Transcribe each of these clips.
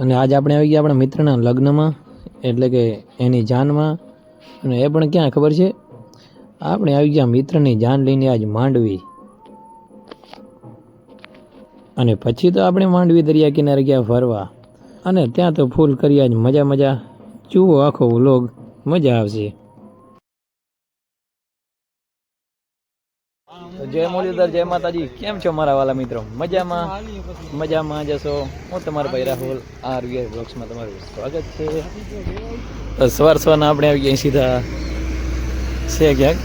અને આજ આપણે આવી ગયા આપણા મિત્રના લગ્નમાં, એટલે કે એની જાનમાં. અને એ પણ ક્યાં ખબર છે? આપણે આવી ગયા મિત્રની જાન લઈને આજ માંડવી. અને પછી તો આપણે માંડવી દરિયા કિનારે ગયા ફરવા. અને ત્યાં તો ફૂલ કરી આજ મજા મજા. જુઓ આખો વ્લોગ, મજા આવશે. જય મુરલીધર જય માતાજી. કેમ છો મારા વાલા મિત્રો? મજામાં? મજામાં જશો હું તમારો ભાઈ રાહુલ આ રિયર બ્લોગ્સમાં તમારું સ્વાગત છે. તો સવાર સવારના આપણે આવી ગયા સીધા. છે ક્યાંક?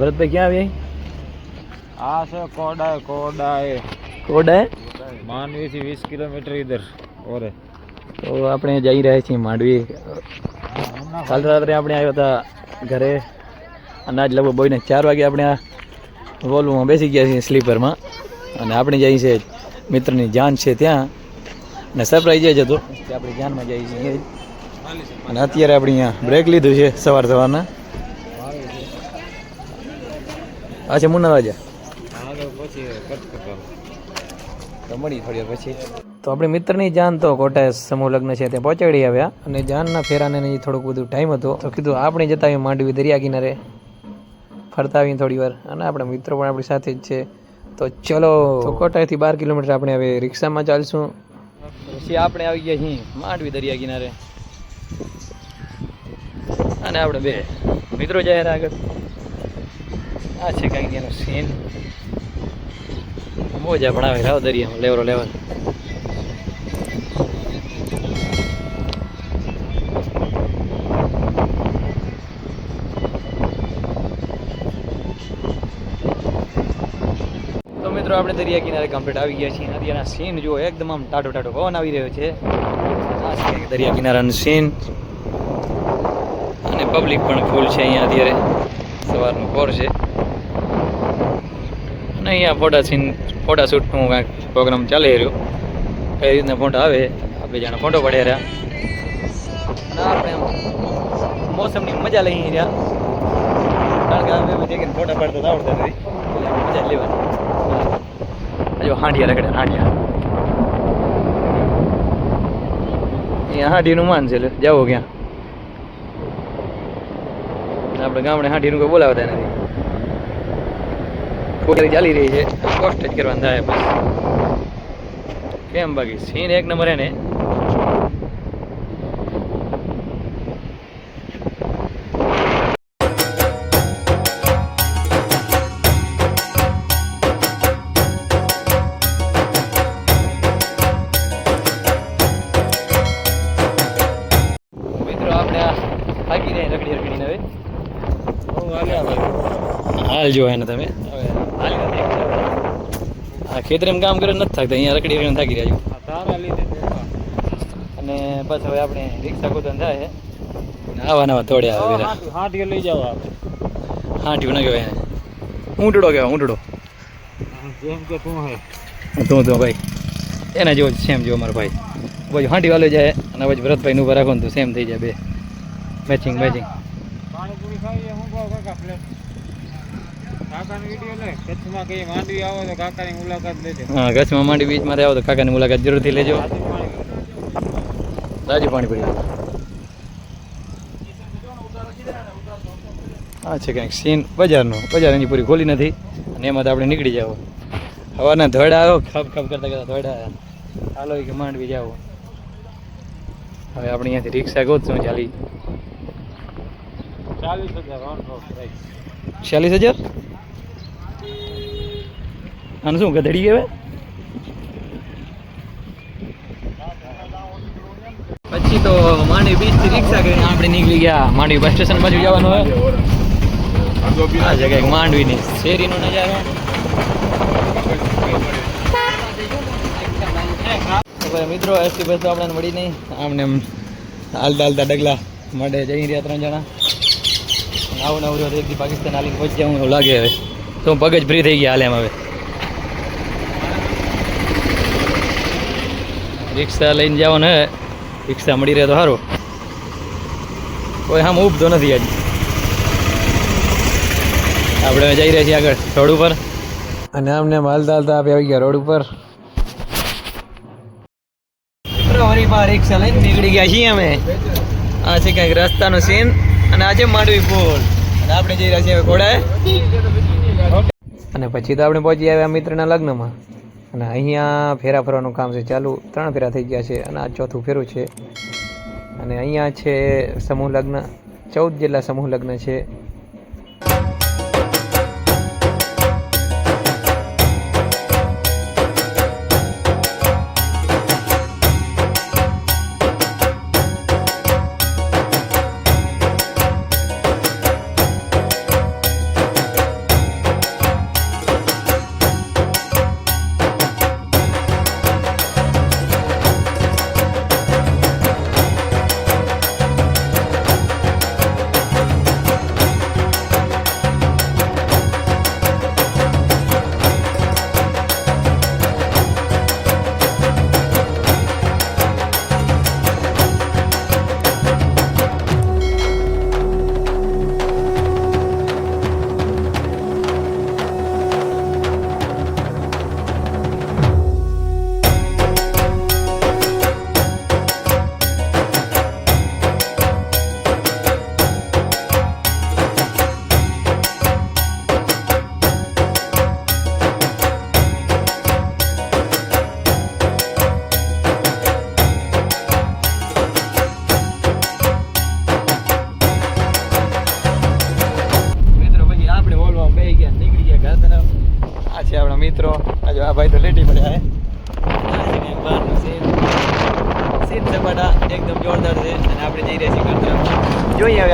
ભરતભાઈ ક્યાં આવી? આ છે કોડાય કોડાય. કોડાય? માનવી થી વીસ કિલોમીટર ઇધર ઓરે. તો આપણે જઈ રહ્યા છીએ માંડવી. કાલ રાત્રે આપણે આવ્યા હતા ઘરે. અનાજ લગભગ બોઈને ચાર વાગે આપણે આ વોલ્વમાં બેસી ગયા છીએ સ્લીપરમાં. અને આપણે જઈએ છીએ મિત્રની જાન છે ત્યાં. અને સરપ્રાઈઝ જ હતો કે આપણે જાનમાં જઈએ છીએ અને અત્યારે આપણે અહીંયા બ્રેક લીધું છે સવાર સવારના. અચ્છા મુન્ના રાજા. તો પછી. તો આપણી મિત્રની જાન તો કોટા સમૂહ લગ્ન છે ત્યાં પહોંચાડી આવ્યા. અને જાનના ફેરાને થોડુંક બધું ટાઈમ હતો. તો કીધું, આપણે જતા માંડવી દરિયા કિનારે ફરતા આવીએ થોડી વાર. અને આપણા મિત્રો પણ આપણી સાથે જ છે. તો ચલો કોટાથી બાર કિલોમીટર આપણે હવે રિક્ષામાં ચાલશું. પછી આપણે આવી ગયા છીએ માંડવી દરિયા કિનારે. અને આપણે બે મિત્રો જાય આગળ. આ છે કંઈક એનો સીન મોજા પણ આવે રાવ દરિયામાં લેવરો લેવલ આપણે દરિયા કિનારે કમ્પ્લીટ આવી ગયા છીએ. નદીના સીન જુઓ, એકદમ આમ ટાટો ટાટો પવન આવી રહ્યો છે. આ છે દરિયા કિનારાનું સીન અને પબ્લિક પણ ફૂલ છે અહીંયા અત્યારે. સવારનું પોર છે. અને અહીંયા ફોટા સીન, ફોટા શૂટનું કાંઈક પ્રોગ્રામ ચાલી રહ્યો. કઈ રીતના ફોટા આવે આપણે જાણે ફોટો પડ્યા રહ્યા. અને આપણે મોસમની મજા લઈ રહ્યા. કારણ કે આપણે બધી ફોટા પાડતા આવડતા નથી. મજા લેવાની. જો હાંડિયા રગડે હાંડિયા. અહીંયા હાંડીનું માન છે જાવો ક્યાં. આપણે ગામડે હાંડીનું કોઈ બોલાવતા નથી. કોટરી ચાલી રહી છે કોસ્ટ જ કરવાનું થાય કેમ બાકી? સીન એક નંબર એને હાલ જો એને તમે. હવે હાલી એમ કામ કરે નથી થાકતા અહીંયા રખડી રહીને થાકી રહ્યા અને બસ હવે આપણે રિક્ષા ગોતન થાય આવા નવા તોડ્યા આવે હાંટીઓ લઈ જાવ હાંઠ્યું ના કહેવાય ઊંટડો કહેવાય ઊંટડો. જેમ કે તું હે. તું તો ભાઈ. એના જેવો સેમ જેવો મારો ભાઈ. પછી હાંટી વાલો જાય અને પછી ભરતભાઈ નું રાખો ને તો સેમ થઈ જાય બે. મેચિંગ મેચિંગ પાણીપુરી ખાઈએ હું કહું કાકા લે કચ્છમાં માંડવી બીચ હા બીચમાં આવો તો કાકાની મુલાકાત જરૂરથી લેજો. આજે પાણી પડી હા છે કંઈક સીન બજારનો. બજાર એની પૂરી ખોલી નથી અને એમાં તો આપણે નીકળી જાવ હવાના ધોડા આવ્યો ખપ ખપ કરતા કરતા ધોડા. આવ્યા હાલો કે માંડવી જાવ હવે આપણે અહીંયાથી રિક્ષા ગોતશું ચાલી ચાલીસ હજાર ચાલીસ હજાર? આને શું, ગધડી કહેવાય? પછી તો માંડવી બીચથી રિક્ષા કરીને આપણે નીકળી ગયા. માંડવી બસ સ્ટેશન બાજુ જવાનું હોય. આ જગ્યાએ માંડવીની શેરીનો નજારો. મિત્રો, એસટી બસ તો આપણને મળી નહીં. આમને એમ હાલતા હાલતા ડગલા માટે જઈ રહ્યા ત્રણ જણા. આવું નવું રહ્યો પાકિસ્તાન હાલીને પહોંચી જાઉં એવું લાગે હવે. તો પગ જ ફ્રી થઈ ગયા હાલ એમ હવે. રિક્ષા લઈને જાઓ ને રિક્ષા મળી રહે તો સારું કોઈ આમ ઉભતો નથી આજ આપણે જઈ રહ્યા છીએ આગળ રોડ ઉપર. અને અમને માલ ચાલતા આપી આવી ગયા રોડ ઉપર. રિક્ષા લઈને નીકળી ગયા છીએ અમે. આ છે કંઈક રસ્તાનો સીન અને આજે માંડવી પુલ. અને આપણે જઈ રહ્યા છીએ ઘોડાએ. અને પછી તો આપણે પહોંચી આવ્યા મિત્રના લગ્નમાં. અને અહીંયા ફેરા ફરવાનું કામ છે ચાલુ. ત્રણ ફેરા થઈ ગયા છે અને આ ચોથું ફેરું છે. અને અહીંયા છે સમૂહ લગ્ન. ચૌદ જેટલા સમૂહ લગ્ન છે.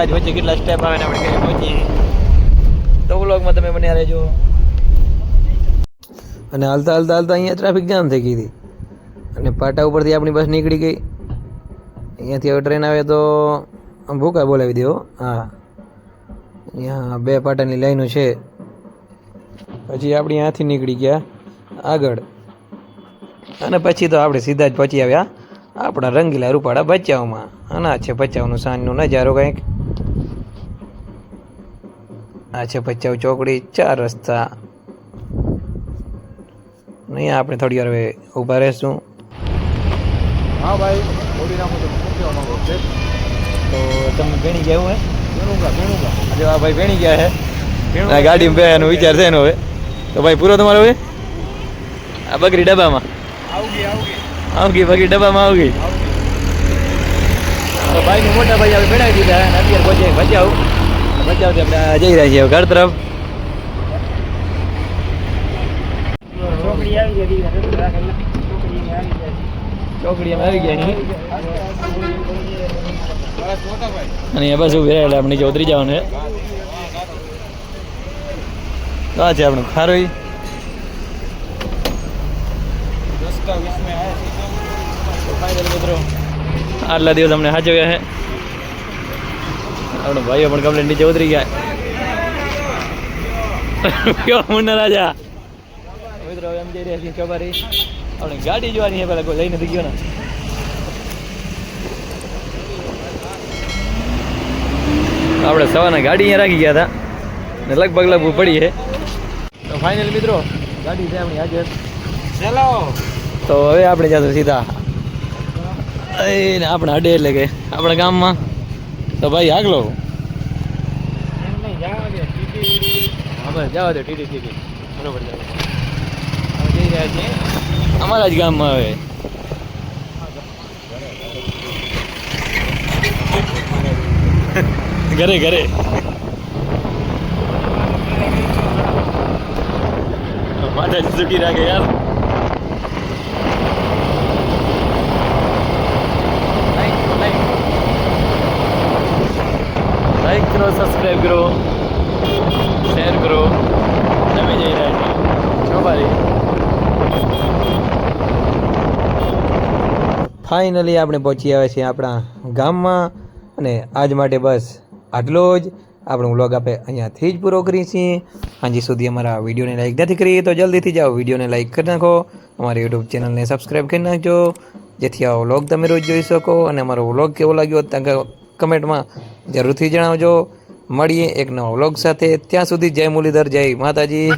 આજ વચ્ચે કેટલા સ્ટેપ આવે આપણે કઈ પહોંચીએ તો વ્લોગમાં તમે બન્યા રહેજો. અને હાલતા હાલતા હાલતા અહીંયા ટ્રાફિક જામ થઈ ગઈ હતી. અને પાટા ઉપરથી આપણી બસ નીકળી ગઈ. અહીંયાથી હવે ટ્રેન આવે તો ભૂકા બોલાવી દેવો હા. અહીંયા બે પાટાની લાઈનો છે. પછી આપણે અહીંયાથી નીકળી ગયા આગળ. અને પછી તો આપણે સીધા જ પહોંચી આવ્યા આપણા રંગીલા રૂપાળા બચાવમાં અને આ છે બચાવનું સાંજનો નજારો કંઈક. આ છે બચાવ ચોકડી ચાર રસ્તા. નહીં અહીંયા આપણે થોડી વાર હવે ઊભા રહેશું. હા ભાઈ બોલી નાખો તો શું કહેવા માંગો છે? તો તમે ભેણી ગયા એવું ભેણુંગા ભેણુંગા. હે જો આ ભાઈ ભેણી ગયા છે. ગાડીમાં બેવાનો વિચાર છે એનો હવે. તો ભાઈ પૂરો તમારો હવે? આ બકરી ડબ્બામાં. આવગી આવગી. આવગી બકરી ડબ્બામાં આવગી. તો ભાઈ મોટા ભાઈ હવે ભેણાવી દીધા અને અત્યારે પહોંચે બચાવ બચાવથી આપણે ઘર તરફ. ચોકડીમાં આવી ગયા અને બસ ઊભી રહ્યા એટલે આપણે નીચે જવાનું તો આ છે આપણું ખારું આટલા દિવસ અમને હાજવ્યા છે. આપણો ભાઈઓ પણ કમ્પ્લેટ નીચે ઉતરી ગયા. કેવા મુન્ના રાજા? મિત્રો હવે એમ જઈ રહ્યા છીએ ખબર આપણે ગાડી જોવાની છે પેલા કોઈ લઈ નથી ગયો ને. આપણે સવારના ગાડી અહીંયા રાખી ગયા હતા. ને લગભગ લગભગ પડી છે. તો ફાઇનલ મિત્રો ગાડી છે આપણી હાજર. ચલો. તો હવે આપણે જશું સીધા. ને આપણા અડે એટલે કે આપણા ગામમાં. તો ભાઈ આગલો નહીં જવા દે ટીટી ટીટી ટીટી. બરોબર જઈ રહ્યા છીએ. અમારા જ ગામમાં આવે ઘરે ઘરે. માતા સુખી રાખે યાર. કરો સબસ્ક્રાઈબ કરો શેર કરો, તમે જઈ રહ્યા છો. ફાઇનલી આપણે પહોંચી આવ્યા છીએ આપણા ગામમાં અને આજ માટે બસ આટલો જ. આપણો વ્લોગ આપણે અહીંયાથી જ પૂરો કરીએ છીએ. હાજી સુધી અમારા વિડીયોને લાઈક નથી કરી તો જલ્દીથી જાઓ વિડીયોને લાઈક કરી નાખો. અમારી યુટ્યુબ ચેનલને સબસ્ક્રાઈબ કરી નાખજો. જેથી આ વ્લોગ તમે રોજ જોઈ શકો અને અમારો વ્લોગ કેવો લાગ્યો કમેન્ટમાં જરૂરથી જણાવજો. મળીએ એક નવા વ્લોગ સાથે. ત્યાં સુધી જય મુરલીધર જય માતાજી.